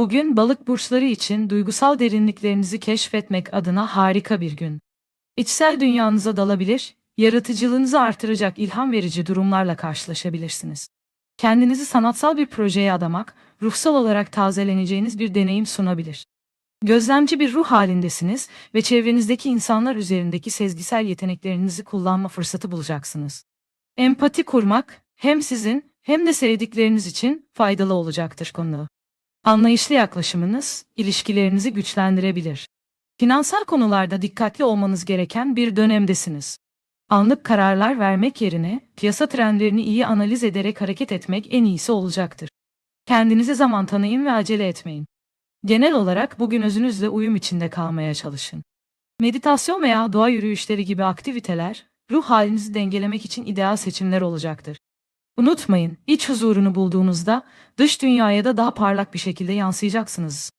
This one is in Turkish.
Bugün balık burçları için duygusal derinliklerinizi keşfetmek adına harika bir gün. İçsel dünyanıza dalabilir, yaratıcılığınızı artıracak ilham verici durumlarla karşılaşabilirsiniz. Kendinizi sanatsal bir projeye adamak, ruhsal olarak tazeleneceğiniz bir deneyim sunabilir. Gözlemci bir ruh halindesiniz ve çevrenizdeki insanlar üzerindeki sezgisel yeteneklerinizi kullanma fırsatı bulacaksınız. Empati kurmak hem sizin hem de sevdikleriniz için faydalı olacaktır konu. Anlayışlı yaklaşımınız ilişkilerinizi güçlendirebilir. Finansal konularda dikkatli olmanız gereken bir dönemdesiniz. Anlık kararlar vermek yerine piyasa trendlerini iyi analiz ederek hareket etmek en iyisi olacaktır. Kendinize zaman tanıyın ve acele etmeyin. Genel olarak bugün özünüzle uyum içinde kalmaya çalışın. Meditasyon veya doğa yürüyüşleri gibi aktiviteler ruh halinizi dengelemek için ideal seçimler olacaktır. Unutmayın, iç huzurunu bulduğunuzda dış dünyaya da daha parlak bir şekilde yansıyacaksınız.